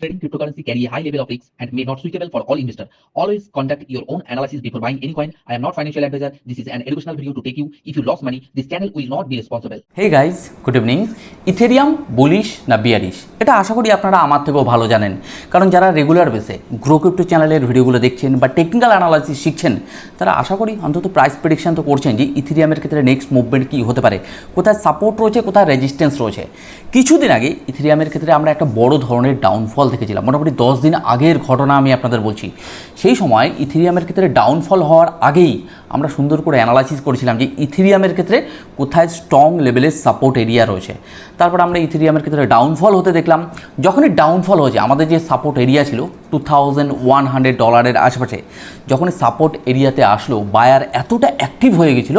Trading cryptocurrency carry a high level of risk and may not suitable for all investors. Always conduct your own analysis before buying any coin. I am not financial advisor. This is an educational video to take you. If you lost money, this channel will not be responsible. Hey guys good evening Ethereum bullish না bearish এটা আশা করি আপনারা আমার থেকেও ভালো জানেন কারণ যারা রেগুলার বেসে গ্রো ক্রিপ্টো চ্যানেলের ভিডিওগুলো দেখছেন বা টেকনিক্যাল অ্যানালাইসিস শিখছেন তারা আশা করি অন্তত প্রাইস প্রেডিকশন তো করছেন যে ইথেরিয়ামের ক্ষেত্রে নেক্সট মুভমেন্ট কী হতে পারে কোথায় সাপোর্ট রয়েছে কোথায় রেজিস্ট্যান্স রয়েছে কিছুদিন আগে ইথেরিয়ামের ক্ষেত্রে আমরা একটা বড় ধরনের ডাউনফল দেখেছিলাম। মোটামুটি দশ দিন আগের ঘটনা আমি আপনাদের বলছি। সেই সময় ইথিরিয়ামের ক্ষেত্রে ডাউনফল হওয়ার আগেই আমরা সুন্দর করে অ্যানালাইসিস করেছিলাম যে ইথিরিয়ামের ক্ষেত্রে কোথায় স্ট্রং লেভেলের সাপোর্ট এরিয়া রয়েছে। তারপর আমরা ইথিরিয়ামের ক্ষেত্রে ডাউনফল হতে দেখলাম। যখনই ডাউনফল হয়েছে, আমাদের যে সাপোর্ট এরিয়া ছিল টু থাউজেন্ড ওয়ান হান্ড্রেড ডলারের আশেপাশে, যখনই সাপোর্ট এরিয়াতে আসলো বায়ার এতটা অ্যাক্টিভ হয়ে গেছিল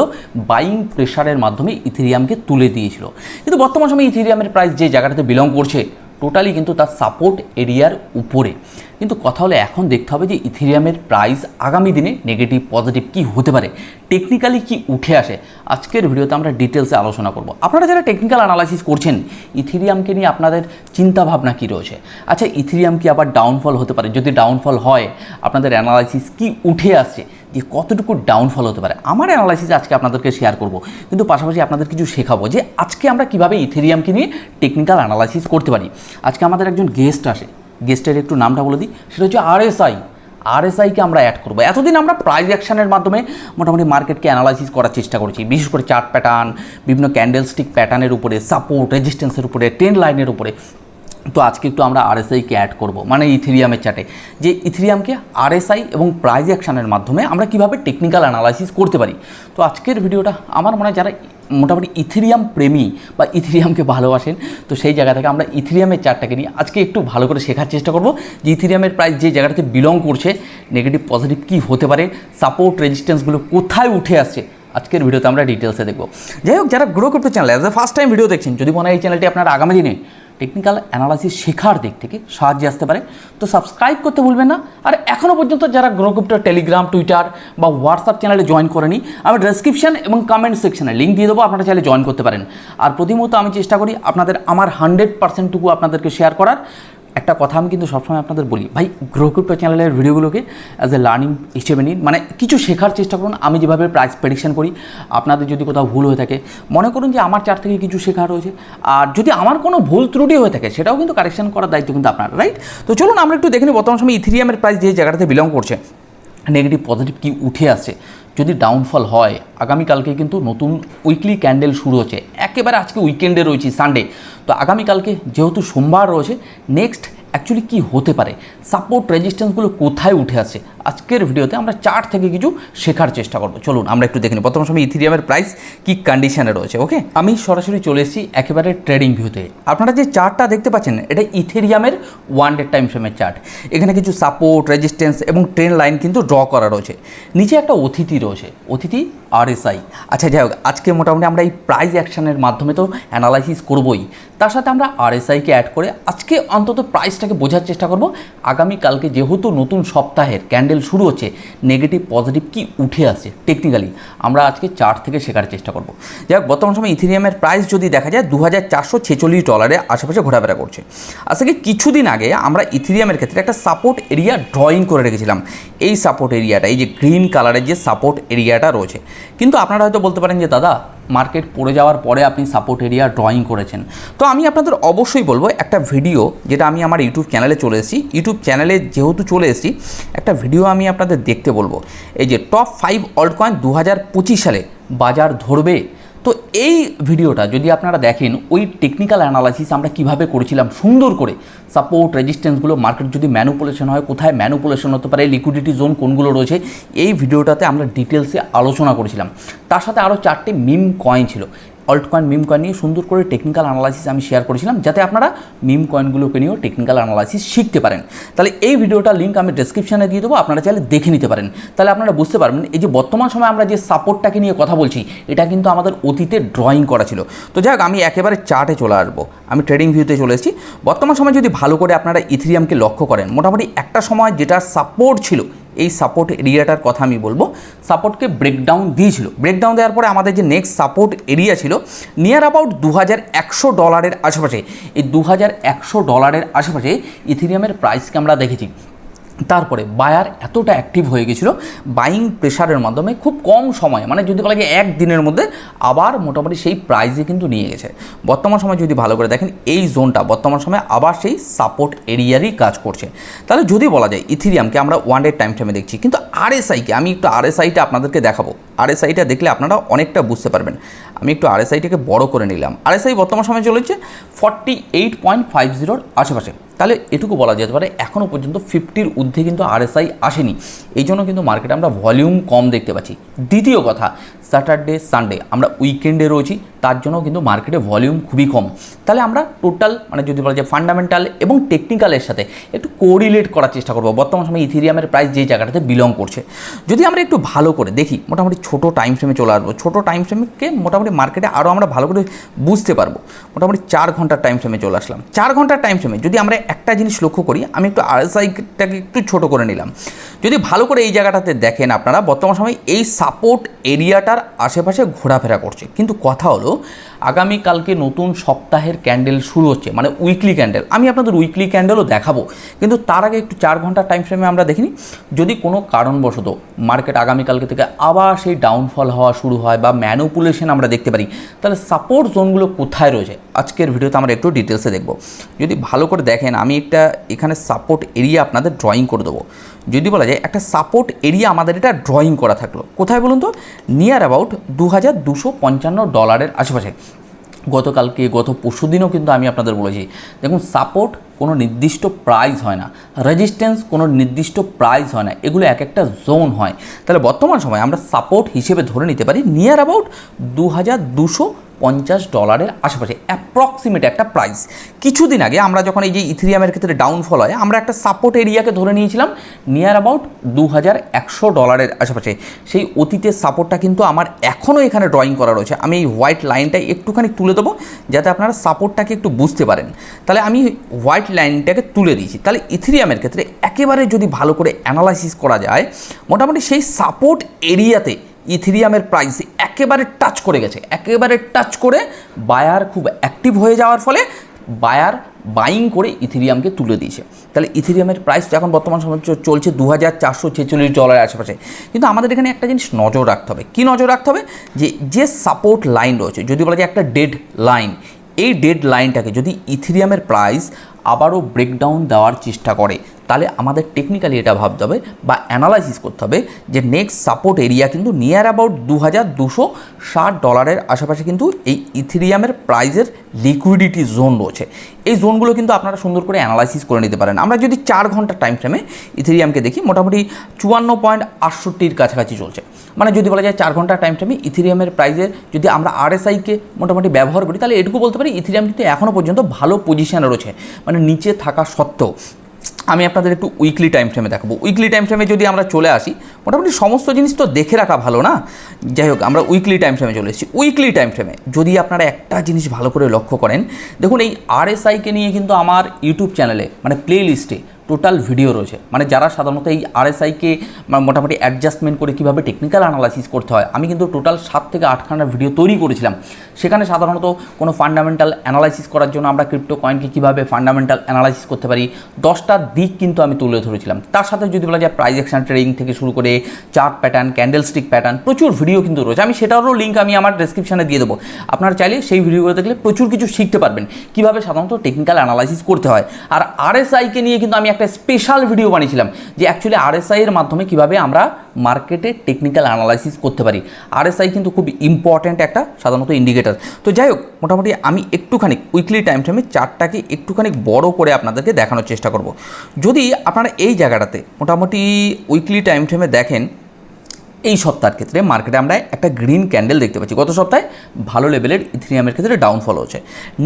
বাইং প্রেশারের মাধ্যমে ইথিরিয়ামকে তুলে দিয়েছিল। কিন্তু বর্তমান সময়ে ইথিরিয়ামের প্রাইস যে জায়গাটাতে বিলং করছে টোটালি কিন্তু তার সাপোর্ট এরিয়ার উপরে। কিন্তু কথা হলে এখন দেখতে হবে যে ইথেরিয়ামের প্রাইস আগামী দিনে নেগেটিভ, পজিটিভ কি হতে পারে, টেকনিক্যালি কি উঠে আসে, আজকের ভিডিওতে আমরা ডিটেলসে আলোচনা করব। আপনারা যারা টেকনিক্যাল অ্যানালাইসিস করছেন, ইথেরিয়ামকে নিয়ে আপনাদের চিন্তাভাবনা কী রয়েছে? আচ্ছা ইথেরিয়াম কি আবার ডাউনফল হতে পারে? যদি ডাউনফল হয়, আপনাদের অ্যানালাইসিস কি উঠে আসছে? যে কতটুকু ডাউনফল হতে পারে? আমার অ্যানালাইসিস আজকে আপনাদেরকে শেয়ার করব। কিন্তু পাশাপাশি আপনাদের কিছু শেখাবো যে আজকে আমরা কীভাবে ইথেরিয়ামকে নিয়ে টেকনিক্যাল অ্যানালাইসিস করতে পারি। আজকে আমাদের একজন গেস্ট আসে। গেস্টের একটু নামটা বলে দিই। সেটা হচ্ছে আরএসআই আরএসআইকে আমরা অ্যাড করব। এতদিন আমরা প্রাইজ অ্যাকশনের মাধ্যমে মোটামুটি মার্কেটকে অ্যানালাইসিস করার চেষ্টা করেছি। বিশেষ করে চার্ট প্যাটার্ন বিভিন্ন ক্যান্ডেল স্টিক প্যাটার্নের উপরে সাপোর্ট রেজিস্ট্যান্সের উপরে ট্রেন লাইনের উপরে। তো আজকে একটু আমরা আরএসআইকে অ্যাড করব মানে ইথেরিয়ামের চার্টে যে ইথেরিয়ামকে আরএসআই এবং প্রাইজ অ্যাকশনের মাধ্যমে আমরা কীভাবে টেকনিক্যাল অ্যানালাইসিস করতে পারি। তো আজকের ভিডিওটা আমার মনে হয় যারা মোটামুটি ইথেরিয়াম প্রেমী বা ইথেরিয়ামকে ভালোবাসেন, তো সেই জায়গা থেকে আমরা ইথেরিয়ামের চার্টটাকে নিয়ে আজকে একটু ভালো করে শেখার চেষ্টা করব। যে ইথেরিয়ামের প্রাইস যে জায়গাটাতে বিলং করছে নেগেটিভ পজিটিভ কী হতে পারে সাপোর্ট রেজিস্ট্যান্সগুলো কোথায় উঠে আসছে, আজকের ভিডিওতে আমরা ডিটেলসে দেখব। যাই হোক, যারা গ্রো করতে channel as a first time video দেখছেন, যদি মনে হয় এই চ্যানেলটি আপনার আগামী দিনে টেকনিক্যাল অ্যানালাইসিস শেখার দিক থেকে সাহায্যে আসতে পারে। তো সাবস্ক্রাইব করতে ভুলবেন না। আর এখনও পর্যন্ত যারা গ্রোগ্রুপটা টেলিগ্রাম টুইটার বা হোয়াটসঅ্যাপ চ্যানেলে জয়েন করেনি, আমি ডেসক্রিপশন এবং কমেন্ট সেকশানে লিঙ্ক দিয়ে দেবো, আপনারা চাইলে জয়েন করতে পারেন। আর প্রতিমত আমি চেষ্টা করি আপনাদের আমার হান্ড্রেড পার্সেন্টটুকু আপনাদেরকে শেয়ার করার। একটা কথা আমি কিন্তু সবসময় আপনাদের বলি, ভাই গ্রো ক্রিপ্টো চ্যানেলের ভিডিওগুলোকে অ্যাজ এ লার্নিং হিসেবে নিন মানে কিছু শেখার চেষ্টা করুন, আমি যেভাবে প্রাইস প্রেডিকশন করি, আপনাদের যদি কোথাও ভুল হয়ে থাকে, মনে করুন যে আমার চার থেকে কিছু শেখা রয়েছে, আর যদি আমার কোনো ভুল ত্রুটি হয়ে থাকে, সেটাও কিন্তু কারেকশন করার দায়িত্ব কিন্তু আপনার রাইট তো চলুন আমরা একটু দেখে নিই, বর্তমান সময় ইথিরিয়ামের প্রাইস যে জায়গাটাতে বিলং করছে নেগেটিভ পজিটিভ কি উঠে আসছে। যদি ডাউনফল হয়, আগামীকালকে কিন্তু নতুন উইকলি ক্যান্ডেল শুরু হচ্ছে। একেবারে আজকে উইকেন্ডে রয়েছি সানডে তো আগামীকালকে যেহেতু সোমবার রয়েছে নেক্সট অ্যাকচুয়ালি কি হতে পারে? সাপোর্ট রেজিস্ট্যান্সগুলো কোথায় উঠে আসছে? আজকের ভিডিওতে আমরা চার্ট থেকে কিছু শেখার চেষ্টা করব। চলুন, আমরা একটু দেখে নিই। প্রথম সময় ইথিরিয়ামের প্রাইস কী কন্ডিশনে রয়েছে ওকে আমি সরাসরি চলে এসেছি একেবারে ট্রেডিং ভিউতে আপনারা যে চার্টটা দেখতে পাচ্ছেন, এটা ইথেরিয়ামের ওয়ান ডে টাইম ফ্রেমের চার্ট এখানে কিছু সাপোর্ট রেজিস্ট্যান্স এবং ট্রেন লাইন কিন্তু ড্র করা রয়েছে। নিচে একটা অতিথি রয়েছে, অতিথি আরএসআই আচ্ছা যাই হোক, আজকে মোটামুটি আমরা এই প্রাইজ অ্যাকশানের মাধ্যমে তো অ্যানালাইসিস করবই। তার সাথে আমরা আরএসআইকে অ্যাড করে আজকে অন্তত প্রাইসটাকে বোঝার চেষ্টা করব। আগামীকালকে যেহেতু নতুন সপ্তাহের ক্যান্ডেল শুরু হচ্ছে নেগেটিভ পজিটিভ কি উঠে আসছে টেকনিক্যালি আমরা আজকে চার্ট থেকে শেখার চেষ্টা করব। যাই বর্তমান সময় ইথেরিয়ামের প্রাইস যদি দেখা যায় দু হাজার চারশো ছেচল্লিশ ডলারের আশেপাশে ঘোরাফেরা করছে। আজকে কিছুদিন আগে আমরা ইথেরিয়ামের ক্ষেত্রে একটা সাপোর্ট এরিয়া ড্রয়িং করে রেখেছিলাম। এই সাপোর্ট এরিয়াটা এই যে গ্রিন কালারের যে সাপোর্ট এরিয়াটা রয়েছে। কিন্তু আপনারা হয়তো বলতে পারেন যে, দাদা মার্কেট পড়ে যাওয়ার পরে আপনি সাপোর্ট এরিয়া ড্রয়িং করেছেন। তো আমি আপনাদের অবশ্যই বলব, একটা ভিডিও যেটা আমি আমার ইউটিউব চ্যানেলে চলে এসেছি ইউটিউব চ্যানেলে যেহেতু চলে এসেছি, একটা ভিডিও আমি আপনাদের দেখতে বলব। এই যে টপ ফাইভ অল্ড কয়েন দু হাজার পঁচিশ সালে বাজার ধরবে তো এই ভিডিওটা যদি আপনারা দেখেন, ওই টেকনিক্যাল অ্যানালাইসিস আমরা কীভাবে করেছিলাম সুন্দর করে সাপোর্ট রেজিস্ট্যান্সগুলো মার্কেট যদি ম্যানুপুলেশন হয়, কোথায় ম্যানুপুলেশন হতে পারে লিকুইডিটি জোন কোনগুলো রয়েছে, এই ভিডিওটাতে আমরা ডিটেলসে আলোচনা করেছিলাম। তার সাথে আরও চারটি মিম কয়েন ছিল। অল্ট কয়েন মিম কয়েন নিয়ে সুন্দর করে টেকনিক্যাল অ্যানালাইসিস আমি শেয়ার করেছিলাম, যাতে আপনারা মিম কয়েনগুলোকে নিয়েও টেকনিক্যাল অ্যানালাইসিস শিখতে পারেন। তাহলে এই ভিডিওটার লিঙ্ক আমি ডেসক্রিপশনে দিয়ে দেবো, আপনারা চাইলে দেখে নিতে পারেন। তাহলে আপনারা বুঝতে পারবেন, এই যে বর্তমান সময় আমরা যে সাপোর্টটাকে নিয়ে কথা বলছি, এটা কিন্তু আমাদের অতীতে ড্রয়িং করা ছিল। তো যাই হোক, আমি একেবারে চার্টে চলে আসব। আমি ট্রেডিং ভিউতে চলে এসেছি। বর্তমান সময় যদি ভালো করে আপনারা ইথিরিয়ামকে লক্ষ্য করেন, মোটামুটি একটা সময় যেটা সাপোর্ট ছিল এই সাপোর্ট এরিয়াটার কথা আমি বলব। সাপোর্টকে ব্রেকডাউন দিয়েছিল। ব্রেকডাউন দেওয়ার পরে আমাদের যে নেক্সট সাপোর্ট এরিয়া ছিল নিয়ার অ্যাবাউট দু হাজার একশো ডলারের আশেপাশে। এই দু হাজার একশো ডলারের আশেপাশে ইথিরিয়ামের প্রাইসকে আমরা দেখেছি। তারপরে বায়ার এতটা অ্যাক্টিভ হয়ে গেছিল বাইং প্রেশারের মাধ্যমে খুব কম সময়ে মানে যদি বলা এক দিনের মধ্যে আবার মোটামুটি সেই প্রাইজে কিন্তু নিয়ে গেছে। বর্তমান সময় যদি ভালো করে দেখেন, এই জোনটা বর্তমান সময়ে আবার সেই সাপোর্ট এরিয়ারই কাজ করছে। তাহলে যদি বলা যায় ইথিরিয়ামকে আমরা ওয়ান ডে টাইম ফ্রেমে দেখছি, কিন্তু আরএসআইকে আমি একটু আরএসআইটা আপনাদেরকে দেখাবো। আরএসআইটা দেখলে আপনারা অনেকটা বুঝতে পারবেন। আমি একটু আরএসআইটাকে বড় করে নিলাম। আরএসআই বর্তমান সময় চলেছে ফর্টি এইট পয়েন্ট ফাইভ জিরোর আশেপাশে। তাহলে এটুকু বলা যেতে পারে এখনও পর্যন্ত ফিফটির ঊর্ধ্বে কিন্তু আরএসআই আসেনি। এই জন্য কিন্তু মার্কেটে আমরা ভলিউম কম দেখতে পাচ্ছি। দ্বিতীয় কথা স্যাটারডে সানডে আমরা উইকেন্ডে রয়েছি। তার জন্য কিন্তু মার্কেটে ভলিউম খুবই কম। তাহলে আমরা টোটাল মানে যদি বলা যায় ফান্ডামেন্টাল এবং টেকনিক্যালের সাথে একটু কোরিলেট করার চেষ্টা করব। বর্তমান সময় ইথিরিয়ামের প্রাইস যে জায়গাটাতে বিলং করছে। যদি আমরা একটু ভালো করে দেখি, মোটামুটি ছোট টাইম ফ্রেমে চলে আসব। ছোট টাইম ফ্রেমকে মোটামুটি মার্কেটে আরও আমরা ভালো করে বুঝতে পারব। মোটামুটি চার ঘণ্টার টাইম ফ্রেমে চলে আসলাম। চার ঘণ্টার টাইম ফ্রেমে যদি আমরা একটা জিনিস লক্ষ্য করি, আমি একটু আরএসআইটাকে একটু ছোট করে নিলাম। যদি ভালো করে এই জায়গাটাতে দেখেন আপনারা, বর্তমান সময় এই সাপোর্ট এরিয়াটার আশেপাশে ঘোরাফেরা করছে। কিন্তু কথা হলো আগামীকালকে নতুন সপ্তাহের ক্যান্ডেল শুরু হচ্ছে মানে উইকলি ক্যান্ডেল আমি আপনাদের উইকলি ক্যান্ডেলও দেখাবো, কিন্তু তার আগে একটু চার ঘণ্টার টাইম ফ্রেমে আমরা দেখিনি যদি কোনো কারণবশত মার্কেট আগামীকালকে থেকে আবার সেই ডাউনফল হওয়া শুরু হয় বা ম্যানুপুলেশন আমরা দেখতে পারি, তাহলে সাপোর্ট জোনগুলো কোথায় রয়েছে? আজকের ভিডিওতে আমরা একটু ডিটেলসে দেখব। যদি ভালো করে দেখেন, আমি একটা এখানে সাপোর্ট এরিয়া আপনাদের ড্রয়িং করে দেবো। যদি বলা যায় একটা সাপোর্ট এরিয়া আমাদের এটা ড্রয়িং করা থাকল। কোথায় বলুন তো? নিয়ার অ্যাবাউট দু হাজার দুশো পঞ্চান্ন ডলারের আশেপাশে। গতকালকে, গত পরশু দিনও কিন্তু আমি আপনাদের বলেছি, দেখুন সাপোর্ট কোনো নির্দিষ্ট প্রাইস হয় না রেজিস্ট্যান্স কোনো নির্দিষ্ট প্রাইস হয় না, এগুলো এক একটা জোন হয়। তাহলে বর্তমান সময়ে আমরা সাপোর্ট হিসেবে ধরে নিতে পারি নিয়ার অ্যাবাউট দু হাজার দুশো পঞ্চাশ ডলারের আশেপাশে অ্যাপ্রক্সিমেট একটা প্রাইস কিছুদিন আগে আমরা যখন এই যে ইথিরিয়ামের ক্ষেত্রে ডাউনফল হয়, আমরা একটা সাপোর্ট এরিয়াকে ধরে নিয়েছিলাম নিয়ার অ্যাবাউট দু হাজার একশো ডলারের আশেপাশে। সেই অতীতের সাপোর্টটা কিন্তু আমার এখনও এখানে ড্রয়িং করা রয়েছে। আমি এই হোয়াইট লাইনটা একটুখানি তুলে দেবো, যাতে আপনারা সাপোর্টটাকে একটু বুঝতে পারেন। তাহলে আমি হোয়াইট লাইনটাকে তুলে দিয়েছি। তাহলে ইথিরিয়ামের ক্ষেত্রে একেবারে যদি ভালো করে অ্যানালাইসিস করা যায়, মোটামুটি সেই সাপোর্ট এরিয়াতে ইথিরিয়ামের প্রাইস একেবারে টাচ করে গেছে। একেবারে টাচ করে বায়ার খুব অ্যাক্টিভ হয়ে যাওয়ার ফলে বায়ার বাইং করে ইথিরিয়ামকে তুলে দিয়েছে। তাহলে ইথিরিয়ামের প্রাইস এখন বর্তমান সময় চলছে দু হাজার চারশো ছেচল্লিশ ডলারের আশেপাশে। কিন্তু আমাদের এখানে একটা জিনিস নজর রাখতে হবে। কী নজর রাখতে হবে? যে যে সাপোর্ট লাইন রয়েছে, যদি বলা যায় একটা ডেড লাইন এই ডেড লাইনটাকে যদি ইথিরিয়ামের প্রাইস আবারও ব্রেকডাউন দেওয়ার চেষ্টা করে। তাহলে আমাদের টেকনিক্যালি এটা ভাবতে হবে বা অ্যানালাইসিস করতে হবে যে নেক্সট সাপোর্ট এরিয়া কিন্তু নিয়ার অ্যাবাউট দু হাজার দুশো ষাট ডলারের আশেপাশে কিন্তু এই ইথিরিয়ামের প্রাইজের লিকুইডিটি জোন রয়েছে। এই জোনগুলো কিন্তু আপনারা সুন্দর করে অ্যানালাইসিস করে নিতে পারেন। আমরা যদি চার ঘণ্টার টাইম ফ্রেমে ইথিরিয়ামকে দেখি, মোটামুটি চুয়ান্ন পয়েন্ট আটষট্টির কাছাকাছি চলছে। মানে যদি বলা যায় চার ঘণ্টার টাইম ফ্রেমে ইথিরিয়ামের প্রাইজে যদি আমরা আরএসআইকে মোটামুটি ব্যবহার করি, তাহলে এটুকু বলতে পারি ইথিরিয়াম কিন্তু এখনও পর্যন্ত ভালো পজিশনে রয়েছে। মানে নিচে থাকা সত্ত্বেও আমি আপনাদের একটু উইকলি টাইম ফ্রেমে দেখাবো। উইকলি টাইম ফ্রেমে যদি আমরা চলে আসি, মোটামুটি সমস্ত জিনিস তো দেখে রাখা ভালো না? যাই হোক, আমরা উইকলি টাইম ফ্রেমে চলে এসেছি। উইকলি টাইম ফ্রেমে যদি আপনারা একটা জিনিস ভালো করে লক্ষ্য করেন, দেখুন এই আরএসআইকে নিয়ে কিন্তু আমার ইউটিউব চ্যানেলে মানে প্লে লিস্টে টোটাল ভিডিও রয়েছে। মানে যারা সাধারণত এই আরএসআইকে মোটামুটি অ্যাডজাস্টমেন্ট করে কীভাবে টেকনিক্যাল অ্যানালাইসিস করতে হয়, আমি কিন্তু টোটাল সাত থেকে আটখানা ভিডিও তৈরি করেছিলাম। সেখানে সাধারণত কোনো ফান্ডামেন্টাল অ্যানালাইসিস করার জন্য আমরা ক্রিপ্টো কয়েনকে কীভাবে ফান্ডামেন্টাল অ্যানালাইসিস করতে পারি, দশটা দিক কিন্তু আমি তুলে ধরেছিলাম। তার সাথে যদি বলা যায় প্রাইজ অ্যাকশন ট্রেডিং থেকে শুরু করে chart pattern candle stick pattern প্রচুর ভিডিও কিন্তু রয়েছে। আমি সেটারও লিঙ্ক আমি আমার ডেসক্রিপশনে দিয়ে দেবো। আপনারা চাইলে সেই ভিডিওগুলো দেখলে প্রচুর কিছু শিখতে পারবেন। কীভাবে সাধারণত টেকনিক্যাল অ্যানালাইসিস করতে হয়। আর আরএসআইকে নিয়ে কিন্তু আমি একটা স্পেশাল ভিডিও বানিয়েছিলাম যে অ্যাকচুয়ালি আরএসআই এর মাধ্যমে কীভাবে আমরা মার্কেটে টেকনিক্যাল অ্যানালাইসিস করতে পারি। আরএসআই কিন্তু খুব ইম্পর্ট্যান্ট একটা সাধারণত ইন্ডিকেটার তো যাই হোক, মোটামুটি আমি একটুখানি উইকলি টাইম ফ্রেমে চারটাকে একটুখানি বড় করে আপনাদেরকে দেখানোর চেষ্টা করব। যদি আপনারা এই জায়গাটাতে মোটামুটি উইকলি টাইম ফ্রেমে দেখেন এই সপ্তাহের ক্ষেত্রে মার্কেটে আমরা একটা গ্রিন ক্যান্ডেল দেখতে পাচ্ছি। গত সপ্তাহে ভালো লেভেলের ইথেরিয়ামের ক্ষেত্রে ডাউনফল হচ্ছে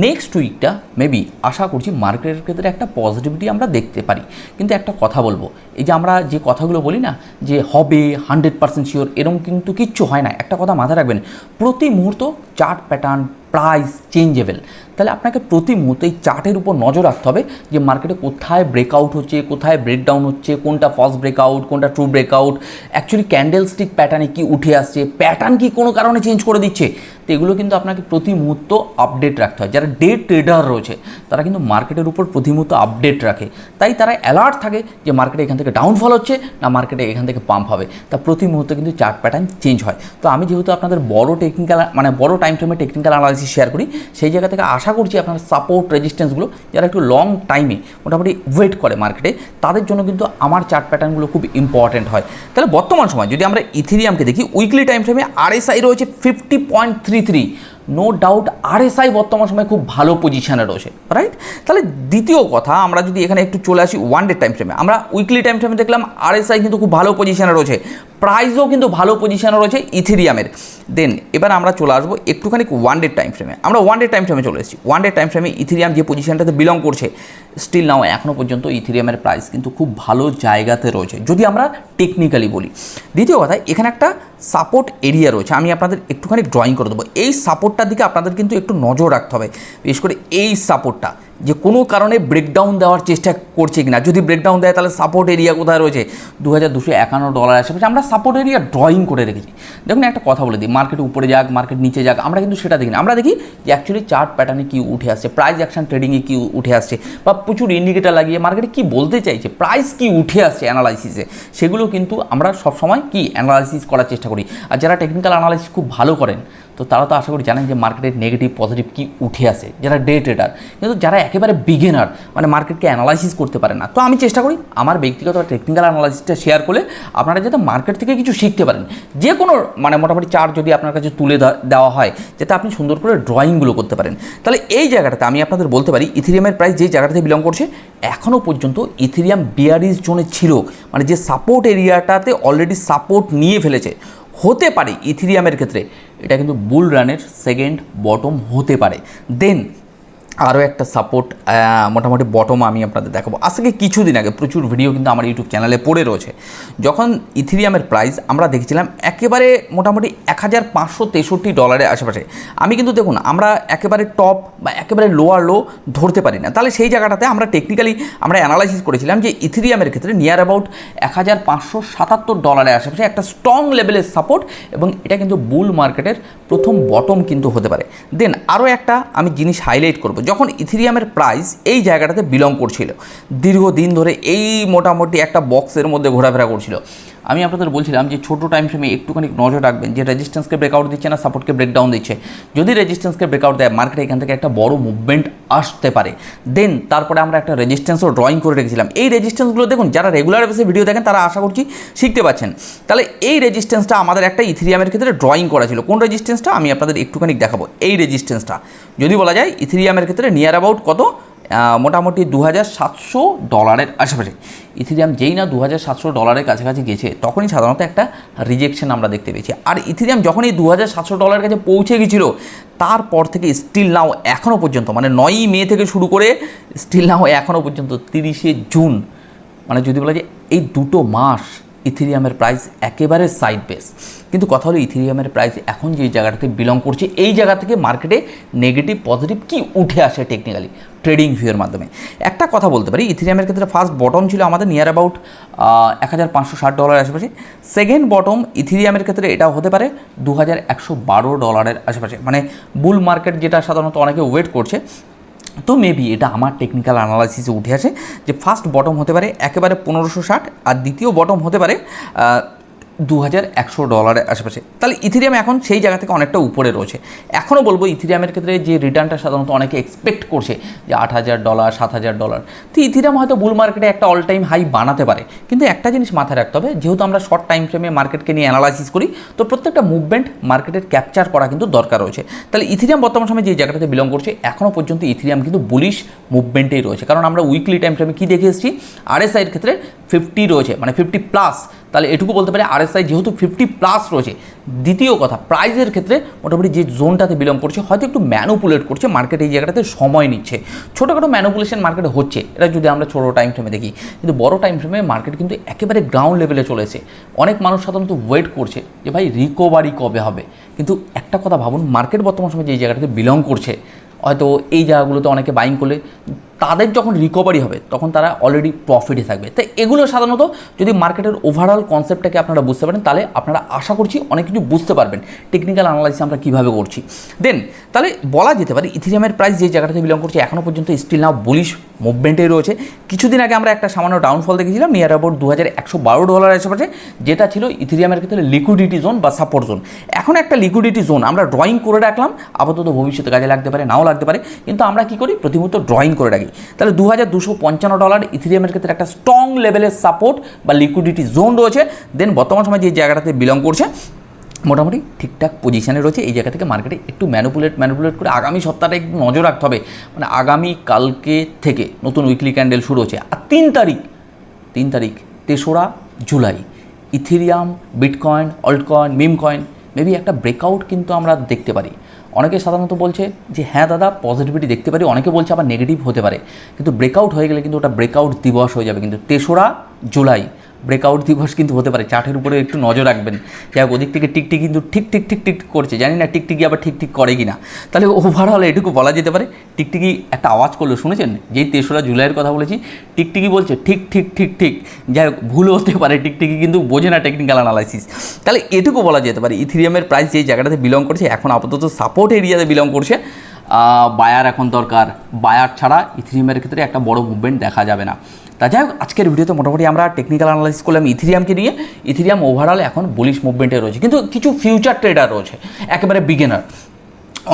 নেক্সট উইকটা মেবি আশা করছি মার্কেটের ক্ষেত্রে একটা পজিটিভিটি আমরা দেখতে পারি। কিন্তু একটা কথা বলব, এই যে আমরা যে কথাগুলো বলি না, যে হবে হান্ড্রেড পার্সেন্ট শিওর এরম কিন্তু কিচ্ছু হয় না। একটা কথা মাথায় রাখবেন, প্রতি মুহূর্ত চার্ট প্যাটার্ন প্রাইস চেঞ্জেবল তাহলে আপনাকে প্রতি মুহূর্তে এই চার্টের উপর নজর রাখতে হবে যে মার্কেটে কোথায় ব্রেকআউট হচ্ছে, কোথায় ব্রেকডাউন হচ্ছে, কোনটা ফার্স্ট ব্রেকআউট কোনটা true breakout actually candle stick প্যাটার্নে কী উঠে আসছে প্যাটার্ন কি কোনো কারণে চেঞ্জ করে দিচ্ছে? তো এগুলো কিন্তু আপনাকে প্রতি মুহূর্ত আপডেট রাখতে হয়। যারা ডে ট্রেডার রয়েছে, তারা কিন্তু মার্কেটের উপর প্রতি মুহূর্ত আপডেট রাখে। তাই তারা অ্যালার্ট থাকে যে মার্কেটে এখান থেকে ডাউনফল হচ্ছে না মার্কেটে এখান থেকে পাম্প হবে। তা প্রতি মুহূর্তে কিন্তু চার্ট প্যাটার্ন চেঞ্জ হয়। তো আমি যেহেতু আপনাদের বড় টেকনিক্যাল মানে বড় টাইম ফ্রেমে টেকনিক্যাল অ্যানালাইসিস শেয়ার করি, সেই জায়গা থেকে আশা করছি আপনার সাপোর্ট রেজিস্ট্যান্সগুলো যারা একটু লং টাইমে মোটামুটি ওয়েট করে মার্কেটে তাদের জন্য কিন্তু আমার চার্ট প্যাটার্নগুলো খুব ইম্পর্ট্যান্ট হয়। তাহলে বর্তমান সময় যদি আমরা ইথিরিয়ামকে দেখি উইকলি টাইম ফ্রেমে আরএসআই রয়েছে fifty point three three no doubt RSI বর্তমান সময়ে খুব ভালো পজিশানে রয়েছে রাইট তাহলে দ্বিতীয় কথা, আমরা যদি এখানে একটু চলে আসি ওয়ান ডে টাইম ফ্রেমে আমরা উইকলি টাইম ফ্রেমে দেখলাম আরএসআই কিন্তু খুব ভালো পজিশানে রয়েছে প্রাইসও কিন্তু ভালো পজিশানে রয়েছে ইথেরিয়ামের দেন এবার আমরা চলে আসব একটুখানি ওয়ান ডে টাইম ফ্রেমে আমরা ওয়ান ডে টাইম ফ্রেমে চলে এসেছি। ওয়ান ডে টাইম ফ্রেমে ইথেরিয়াম যে পজিশানটাতে বিলং করছে স্টিল নাও এখনও পর্যন্ত ইথিরিয়ামের প্রাইস কিন্তু খুব ভালো জায়গাতে রয়েছে। যদি আমরা টেকনিক্যালি বলি, দ্বিতীয় কথা এখানে একটা সাপোর্ট এরিয়া রয়েছে। আমি আপনাদের একটুখানি ড্রয়িং করে দেবো। এই সাপোর্টটার দিকে আপনাদের কিন্তু একটু নজর রাখতে হবে। বিশেষ করে এই সাপোর্টটা যে কোনো কারণে ব্রেকডাউন দেওয়ার চেষ্টা করছে কিনা। যদি ব্রেকডাউন দেয়, তাহলে সাপোর্ট এরিয়া কোথায় রয়েছে? দু হাজার দুশো একান্ন ডলার আশেপাশে আমরা সাপোর্ট এরিয়া ড্রয়িং করে রেখেছি। দেখুন, একটা কথা বলে দিই মার্কেট উপরে যাক মার্কেট নিচে যাক, আমরা কিন্তু সেটা দেখি না। আমরা দেখি যে অ্যাকচুয়ালি চার্ট প্যাটার্নে কী উঠে আসছে প্রাইস অ্যাকশন ট্রেডিংয়ে কী উঠে আসছে, বা প্রচুর ইন্ডিকেটার লাগিয়ে মার্কেটে কী বলতে চাইছে প্রাইস কী উঠে আসছে অ্যানালাইসিসে সেগুলো কিন্তু আমরা সবসময় কি অ্যানালাইসিস করার চেষ্টা করি। আর যারা টেকনিক্যাল অ্যানালাইসিস খুব ভালো করেন তো তারা তো আশা করি জানেন যে মার্কেটের নেগেটিভ পজিটিভ কী উঠে আসে, যারা ডে ট্রেডার কিন্তু যারা একেবারে বিগিনার মানে মার্কেটকে অ্যানালাইসিস করতে পারে না, তো আমি চেষ্টা করি আমার ব্যক্তিগত টেকনিক্যাল অ্যানালাইসিসটা শেয়ার করলে আপনারা যাতে মার্কেট থেকে কিছু শিখতে পারেন। যে কোনো মানে মোটামুটি চার্ট যদি আপনার কাছে তুলে দেওয়া হয়, যাতে আপনি সুন্দর করে ড্রয়িংগুলো করতে পারেন। তাহলে এই জায়গাটাতে আমি আপনাদের বলতে পারি ইথিরিয়ামের প্রাইস যে জায়গাটাতে বিলং করছে এখনও পর্যন্ত ইথিরিয়াম বিয়ারিস জোনে ছিল। মানে যে সাপোর্ট এরিয়াটাতে অলরেডি সাপোর্ট নিয়ে ফেলেছে। হতে পারে ইথিরিয়ামের ক্ষেত্রে। এটা কিন্তু বুল রানের সেকেন্ড বটম হতে পারে। দেন আরও একটা সাপোর্ট মোটামুটি বটম আমি আপনাদের দেখাবো। আজ থেকে কিছুদিন আগে প্রচুর ভিডিও কিন্তু আমার ইউটিউব চ্যানেলে পড়ে রয়েছে। যখন ইথিরিয়ামের প্রাইস আমরা দেখেছিলাম একেবারে মোটামুটি এক হাজার পাঁচশো তেষট্টি ডলারের আশেপাশে। আমি কিন্তু দেখুন, আমরা একেবারে টপ বা একেবারে লোয়ার লো ধরতে পারি না। তাহলে সেই জায়গাটাতে আমরা টেকনিক্যালি আমরা অ্যানালাইসিস করেছিলাম যে ইথিরিয়ামের ক্ষেত্রে নিয়ার অ্যাবাউট এক হাজার পাঁচশো সাতাত্তর ডলারের আশেপাশে একটা স্ট্রং লেভেলের সাপোর্ট এবং এটা কিন্তু বুল মার্কেটের প্রথম বটম কিন্তু হতে পারে। দেন আরও একটা আমি জিনিস হাইলাইট করব যখন ইথিরিয়ামের প্রাইস এই জায়গাটাতে বিলং করছিল, দীর্ঘদিন ধরে এই মোটামুটি একটা বক্সের মধ্যে ঘোরাফেরা করছিল। আমি আপনাদের বলছিলাম যে ছোটো টাইম ফ্রেমে একটুখানি নজর রাখবেন যে রেজিস্ট্যান্সকে ব্রেকআউট দিচ্ছে না সাপোর্টকে ব্রেকডাউন দিচ্ছে। যদি রেজিস্ট্যান্সকে ব্রেকআউট দেয় মার্কেটে এখান থেকে একটা বড় মুভমেন্ট আসতে পারে। দেন তারপরে আমরা একটা রেজিস্ট্যান্সও ড্রয়িং করে রেখেছিলাম। এই রেজিস্ট্যান্সগুলো দেখুন, যারা রেগুলার বেসে ভিডিও দেখেন, তারা আশা করছি শিখতে পাচ্ছেন তাহলে এই রেজিস্ট্যান্সটা আমাদের একটা ইথিরিয়ামের ক্ষেত্রে ড্রয়িং করা ছিল। কোন রেজিস্ট্যান্সটা আমি আপনাদের একটুখানি দেখাবো। এই রেজিস্ট্যান্সটা যদি বলা যায় ইথিরিয়ামের ক্ষেত্রে নিয়ার অ্যাবাউট কত? মোটামুটি দু হাজার সাতশো ডলারের আশেপাশে। ইথিরিয়াম যেই না দু হাজার সাতশো ডলারের কাছাকাছি গেছে, তখনই সাধারণত একটা রিজেকশন আমরা দেখতে পেয়েছি। আর ইথিরিয়াম যখনই দু হাজার সাতশো ডলারের কাছে পৌঁছে গেছিল, তারপর থেকে স্টিল নাও এখনও পর্যন্ত মানে নয়ই মে থেকে শুরু করে স্টিল নাও এখনও পর্যন্ত, তিরিশে জুন মানে যদি বলা যায় এই দুটো মাস ইথিরিয়ামের প্রাইস একেবারে সাইড বেস কিন্তু কথা হলো ইথিরিয়ামের প্রাইস এখন যে জায়গাটাতে বিলং করছে, এই জায়গা থেকে মার্কেটে নেগেটিভ পজিটিভ কি উঠে আসে টেকনিক্যালি ট্রেডিং ভিউয়ের মাধ্যমে। একটা কথা বলতে পারি, ইথিরিয়ামের ক্ষেত্রে ফার্স্ট বটম ছিল আমাদের নিয়ার অ্যাবাউট এক হাজার পাঁচশো ষাট ডলার আশেপাশে। সেকেন্ড বটম ইথিরিয়ামের ক্ষেত্রে এটাও হতে পারে দু হাজার একশো বারো ডলারের আশেপাশে। মানে বুল মার্কেট যেটা সাধারণত অনেকে ওয়েট করছে, তো মেবি এটা আমার টেকনিক্যাল অ্যানালাইসিসে উঠে আসে যে ফার্স্ট বটম হতে পারে একেবারে পনেরোশো ষাট আর দ্বিতীয় বটম হতে পারে দু হাজার একশো ডলারের আশেপাশে। তাহলে ইথিরিয়াম এখন সেই জায়গা থেকে অনেকটা উপরে রয়েছে। এখনও বলব ইথিরিয়ামের ক্ষেত্রে যে রিটার্নটা সাধারণত অনেকে এক্সপেক্ট করছে যে আট হাজার ডলার, সাত হাজার ডলার, তো ইথিরিয়াম হয়তো বুল মার্কেটে একটা অল টাইম হাই বানাতে পারে। কিন্তু একটা জিনিস মাথায় রাখতে হবে, যেহেতু আমরা শর্ট টাইম ফ্রেমে মার্কেটকে নিয়ে অ্যানালাইসিস করি, তো প্রত্যেকটা মুভমেন্ট মার্কেটের ক্যাপচার করা কিন্তু দরকার রয়েছে। তাহলে ইথিরিয়াম বর্তমান সময়ে যে জায়গাটাতে বিলং করছে, এখনও পর্যন্ত ইথিরিয়াম কিন্তু বুলিশ মুভমেন্টেই রয়েছে। কারণ আমরা উইকলি টাইম ফ্রেমে কী দেখে এসেছি? আর আরএসআইয়ের ক্ষেত্রে ফিফটি রয়েছে মানে ফিফটি প্লাস তাহলে এটুকু বলতে পারি আরএসআই যেহেতু ফিফটি প্লাস রয়েছে। দ্বিতীয় কথা প্রাইজের ক্ষেত্রে মোটামুটি যে জোনটাতে বিলং করছে, হয়তো একটু ম্যানুপুলেট করছে মার্কেট এই জায়গাটাতে সময় নিচ্ছে। ছোটোখাটো ম্যানুপুলেশন মার্কেটে হচ্ছে, এটা যদি আমরা ছোটো টাইম ফ্রেমে দেখি। কিন্তু বড় টাইম ফ্রেমে মার্কেট কিন্তু একেবারে গ্রাউন্ড লেভেলে চলেছে। অনেক মানুষ সাধারণত ওয়েট করছে যে, ভাই রিকভারি কবে হবে? কিন্তু একটা কথা ভাবুন মার্কেট বর্তমান সময় যে জায়গাটাতে বিলং করছে, হয়তো এই জায়গাগুলোতে অনেকে বাইং করলে তাদের যখন রিকভারি হবে, তখন তারা অলরেডি প্রফিটে থাকবে। তাই এগুলো সাধারণত যদি মার্কেটের ওভারঅল কনসেপ্টটাকে আপনারা বুঝতে পারেন, তাহলে আপনারা আশা করছি অনেক কিছু বুঝতে পারবেন। টেকনিক্যাল অ্যানালাইসিস আমরা কীভাবে করছি। দেন তাহলে বলা যেতে পারে ইথিরিয়ামের প্রাইস যে জায়গাটাতে বিলং করছে এখনও পর্যন্ত স্টিল নাও বুলিশ মুভমেন্টে রয়েছে। কিছুদিন আগে আমরা একটা সামান্য ডাউনফল দেখেছিলাম নিয়ার অ্যাবাউট দু হাজার একশো বারো ডলার আশেপাশে যেটা ছিল ইথিরিয়ামের ক্ষেত্রে লিকুইডিটি জোন বা সাপোর্ট জোন এখন একটা লিকুইডিটি জোন আমরা ড্রয়িং করে রাখলাম, আপাতত ভবিষ্যতে কাজে লাগতে পারে, নাও লাগতে পারে, কিন্তু আমরা কী করি, প্রতিমুহূর্ত ড্রয়িং করে রাখি। তাহলে দু হাজার দুশো পঞ্চান্ন ডলার ইথিরিয়ামের ক্ষেত্রে একটা স্ট্রং লেভেলের সাপোর্ট বা লিকুইডিটি জোন রয়েছে। দেন বর্তমান সময় যে জায়গাটাতে বিলং করছে, মোটামুটি ঠিকঠাক পজিশানে রয়েছে। এই জায়গা থেকে মার্কেটে একটু ম্যানুপুলেট ম্যানুপুলেট করে আগামী সপ্তাহটা একটু নজর রাখতে হবে। মানে আগামী কালকে থেকে নতুন উইকলি ক্যান্ডেল শুরু হচ্ছে। আর তিন তারিখ তিন তারিখ, তেসরা July, Ethereum bitcoin altcoin meme coin maybe একটা ব্রেকআউট কিন্তু আমরা দেখতে পারি। অনেকে সাধারণত বলছে যে হ্যাঁ দাদা পজিটিভিটি দেখতে পারি। অনেকে বলছে আবার নেগেটিভ হতে পারে। কিন্তু ব্রেকআউট হয়ে গেলে কিন্তু ওটা ব্রেকআউট দিবস হয়ে যাবে। কিন্তু তেসরা জুলাই ব্রেকআউট দিবস কিন্তু হতে পারে। চার্টের উপরে একটু নজর রাখবেন। যাই হোক, ওদিক থেকে টিকটিক কিন্তু ঠিক ঠিক ঠিক ঠিক করছে। জানি না টিকটিকি আবার ঠিক ঠিক করে কি না তাহলে ওভারঅল এটুকু বলা যেতে পারে, টিকটিকি একটা আওয়াজ করল, শুনেছেন? যেই তেসরা জুলাইয়ের কথা বলেছি, টিকটিকি বলছে ঠিক ঠিক ঠিক ঠিক। যাই হোক, ভুল হতে পারে, টিকটিকি কিন্তু বোঝে না টেকনিক্যাল অ্যানালাইসিস তাহলে এটুকু বলা যেতে পারে, ইথিরিয়ামের প্রাইস যেই জায়গাটাতে বিলং করছে, এখন আপাতত সাপোর্ট এরিয়াতে বিলং করছে। বায়ার এখন দরকার। বায়ার ছাড়া ইথিরিয়ামের ক্ষেত্রে একটা বড় মুভমেন্ট দেখা যাবে না। তা যাই হোক, আজকের ভিডিওতে মোটামুটি আমরা টেকনিক্যাল অ্যানালাইসিস করলাম ইথিরিয়ামকে নিয়ে। ইথিরিয়াম ওভারঅল এখন বুলিশ মুভমেন্টে রয়েছে। কিন্তু কিছু ফিউচার ট্রেডার রয়েছে, একেবারে বিগেনার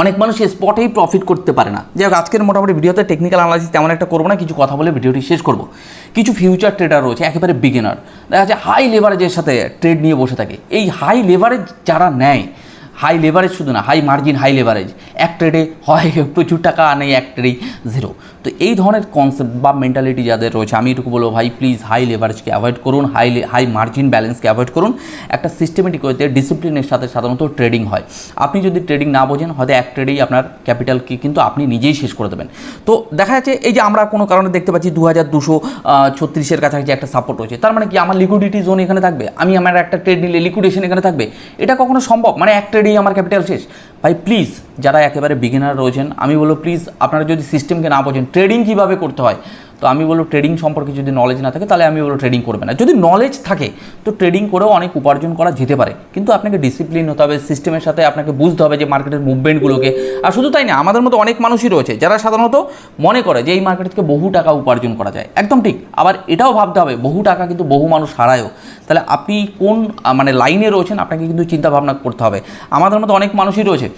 অনেক মানুষ স্পটেই প্রফিট করতে পারে না। যাই হোক, আজকের মোটামুটি ভিডিওতে টেকনিক্যাল অ্যানালাইসিস তেমন একটা করব না, কিছু কথা বলে ভিডিওটি শেষ করব। কিছু ফিউচার ট্রেডার রয়েছে, একেবারে বিগিনার দেখা যাচ্ছে হাই লেভারেজের সাথে ট্রেড নিয়ে বসে থাকে। এই হাই লেভারেজ যারা নেয় হাই লেভারেজ শুধু না হাই মার্জিন হাই লেভারেজ এক ট্রেডে হয়, প্রচুর টাকা আনে, এক ট্রেডেই জিরো তো এই ধরনের কনসেপ্ট বা মেন্টালিটি যাদের রয়েছে, আমি এটুকু বলব ভাই প্লিজ হাই লেভারেজকে অ্যাভয়েড করুন হাই হাই মার্জিন ব্যালেন্সকে অ্যাভয়েড করুন। একটা সিস্টেমেটিক ওয়েতে ডিসিপ্লিনের সাথে সাধারণত ট্রেডিং হয়। আপনি যদি ট্রেডিং না বোঝেন, হয়তো এক ট্রেডেই আপনার ক্যাপিটালকে কিন্তু আপনি নিজেই শেষ করে দেবেন। তো দেখা যাচ্ছে এই যে আমরা কোনো কারণে দেখতে পাচ্ছি দু হাজার দুশো ছত্রিশের কাছাকাছি একটা সাপোর্ট রয়েছে। তার মানে কি আমার লিকুইডিটি জোন এখানে থাকবে? আমি আমার একটা ট্রেড নিলে লিকুইডেশন এখানে থাকবে? এটা কখনো সম্ভব? মানে এক ট্রেডেই আমার ক্যাপিটাল শেষ? ভাই প্লিজ যারা একেবারে বিগিনার রয়েছেন, আমি বলব প্লিজ আপনারা যদি সিস্টেমকে না বোঝেন ট্রেডিং কীভাবে করতে হয়? তো আমি বলব ট্রেডিং সম্পর্কে যদি নলেজ না থাকে, তাহলে আমি বলব ট্রেডিং করবে না। যদি নলেজ থাকে, তো ট্রেডিং করেও অনেক উপার্জন করা যেতে পারে। কিন্তু আপনাকে ডিসিপ্লিন হতে হবে সিস্টেমের সাথে আপনাকে বুঝতে হবে যে মার্কেটের মুভমেন্টগুলোকে আর শুধু তাই না, আমাদের মতো অনেক মানুষই রয়েছে, যারা সাধারণত মনে করে যে এই মার্কেট থেকে বহু টাকা উপার্জন করা যায়। একদম ঠিক। আবার এটাও ভাবতে হবে, বহু টাকা কিন্তু বহু মানুষ হারায়ও। তাহলে আপনি কোন মানে লাইনে রয়েছেন, আপনাকে কিন্তু চিন্তাভাবনা করতে হবে। আমাদের মতো অনেক মানুষই রয়েছে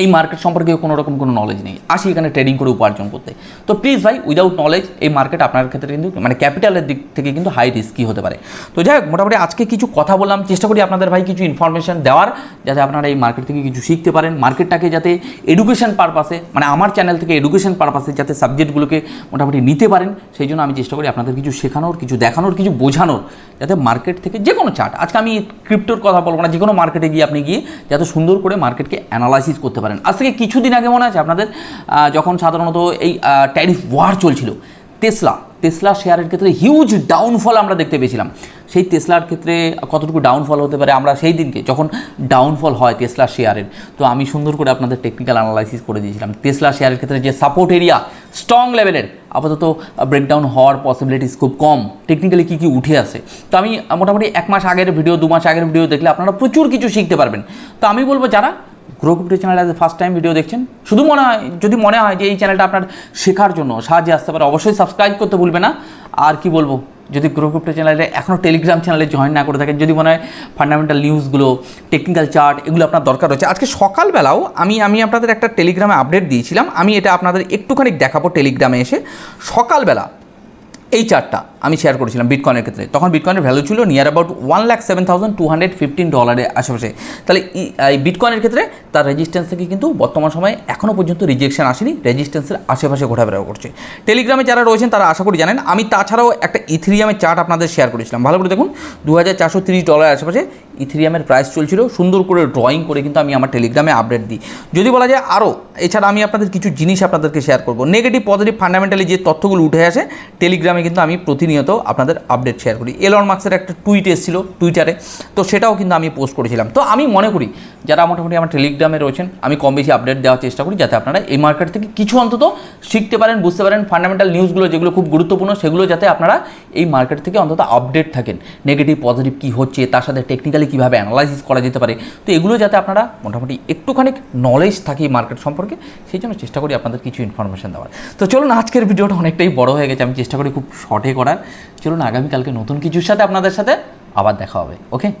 এই মার্কেট সম্পর্কে কোনো রকম কোনো নলেজ নেই। আসি এখানে ট্রেডিং করে উপার্জন করতে। তো প্লিজ ভাই উইদাউট নলেজ এই মার্কেট আপনার ক্ষেত্রে কিন্তু মানে ক্যাপিটালের দিক থেকে কিন্তু হাই রিস্কি হতে পারে। তো যাই হোক, মোটামুটি আজকে কিছু কথা বললাম, চেষ্টা করি আপনাদের ভাই কিছু ইনফরমেশন দেওয়ার, যাতে আপনারা এই মার্কেট থেকে কিছু শিখতে পারেন। মার্কেটটাকে যাতে এডুকেশন পারপাসে মানে আমার চ্যানেল থেকে এডুকেশন পারপাসে যাতে সাবজেক্টগুলোকে মোটামুটি নিতে পারেন, সেই জন্য আমি চেষ্টা করি আপনাদের কিছু শেখানোর, কিছু দেখানোর, কিছু বোঝানোর, যাতে মার্কেট থেকে যে কোনো চার্ট আজকে আমি ক্রিপ্টোর কথা বলব না যে কোনো মার্কেটে গিয়ে আপনি গিয়ে যাতে সুন্দর করে মার্কেটকে অ্যানালাইসিস করতে পারেন। আজ থেকে কিছুদিন আগে মনে আছে আপনাদের যখন সাধারণত এই ট্যারিফ ওয়ার চলছিল টেসলা টেসলা শেয়ারের ক্ষেত্রে হিউজ ডাউনফল আমরা দেখতে পেয়েছিলাম। সেই টেসলার ক্ষেত্রে কতটুকু ডাউনফল হতে পারে আমরা সেই দিনকে, যখন ডাউনফল হয় টেসলা শেয়ারের তো আমি সুন্দর করে আপনাদের টেকনিক্যাল অ্যানালাইসিস করে দিয়েছিলাম। টেসলা শেয়ারের ক্ষেত্রে যে সাপোর্ট এরিয়া স্ট্রং লেভেলের আপাতত ব্রেকডাউন হওয়ার পসিবিলিটিস খুব কম। টেকনিক্যালি কী কী উঠে আসে। তো আমি মোটামুটি এক মাস আগের ভিডিও দু মাস আগের ভিডিও দেখলে আপনারা প্রচুর কিছু শিখতে পারবেন। তো আমি বলব যারা grow channel as first time video দেখছেন? শুধু মনে হয়, যদি মনে হয় যে এই চ্যানেলটা আপনার শেখার জন্য সাহায্যে আসতে পারে, অবশ্যই সাবস্ক্রাইব করতে ভুলবে না। আর কি বলব, যদি গ্রো চ্যানেলে এখনও টেলিগ্রাম চ্যানেলে জয়েন না করে থাকেন, যদি মনে হয় ফান্ডামেন্টাল নিউজগুলো টেকনিক্যাল চার্ট এগুলো আপনার দরকার রয়েছে। আজকে সকালবেলাও আমি আমি আপনাদের একটা টেলিগ্রামে আপডেট দিয়েছিলাম। আমি এটা আপনাদের একটুখানি দেখাবো টেলিগ্রামে এসে। সকালবেলা এই চারটা আমি শেয়ার করেছিলাম বিটকয়েনের ক্ষেত্রে। তখন বিটকয়েনের ভ্যালু ছিল near about one lakh seven thousand two hundred fifteen ডলারের আশেপাশে। তাহলে এই বিটকয়েনের ক্ষেত্রে তার রেজিস্ট্যান্স থেকে কিন্তু বর্তমান সময়ে এখনও পর্যন্ত রিজেকশন আসেনি রেজিস্ট্যান্সের আশেপাশে ঘোরাফেরা করছে। টেলিগ্রামে যারা রয়েছেন তারা আশা করি জানেন, আমি তাছাড়াও একটা ইথিরিয়ামের চার্ট আপনাদের শেয়ার করেছিলাম। ভালো করে দেখুন দু হাজার চারশো তিরিশ ডলারের আশেপাশে ইথিরিয়ামের প্রাইস চলছিল, সুন্দর করে ড্রয়িং করে কিন্তু আমি আমার টেলিগ্রামে আপডেট দিই। যদি বলা যায় আরও এছাড়া আমি আপনাদের কিছু জিনিস আপনাদেরকে শেয়ার করব। নেগেটিভ পজিটিভ ফান্ডামেন্টালি যে তথ্যগুলো উঠে আসে টেলিগ্রামে কিন্তু আমি প্রতিনিয়ত আপনাদের আপডেট শেয়ার করি। এলন মার্কসের একটা টুইট এসেছিল টুইটারে তো সেটাও কিন্তু আমি পোস্ট করেছিলাম। তো আমি মনে করি, যারা মোটামুটি আমার টেলিগ্রামে রয়েছেন, আমি কম বেশি আপডেট দেওয়ার চেষ্টা করি যাতে আপনারা এই মার্কেট থেকে কিছু অন্তত শিখতে পারেন, বুঝতে পারেন ফান্ডামেন্টাল নিউজগুলো যেগুলো খুব গুরুত্বপূর্ণ, সেগুলো যাতে আপনারা এই মার্কেট থেকে অন্তত আপডেট থাকেন। নেগেটিভ পজিটিভ কী হচ্ছে, তার সাথে টেকনিক্যালি কীভাবে অ্যানালাইসিস করা যেতে পারে, তো এগুলো যাতে আপনারা মোটামুটি একটুখানি নলেজ থাকে এই মার্কেট সম্পর্কে, সেই জন্য চেষ্টা করি আপনাদের কিছু ইনফরমেশন দেওয়ার। তো চলুন আজকের ভিডিওটা অনেকটাই বড় হয়ে গেছে, আমি চেষ্টা করি খুব শর্টে করার। চলুন আগামীকালকে নতুন কিছুর সাথে আপনাদের সাথে আবার দেখা হবে ওকে?